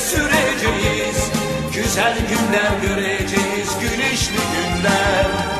süreceğiz. Güzel günler göreceğiz, güneşli günler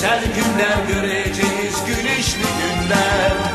Güzel günler göreceğiz, güneşli günler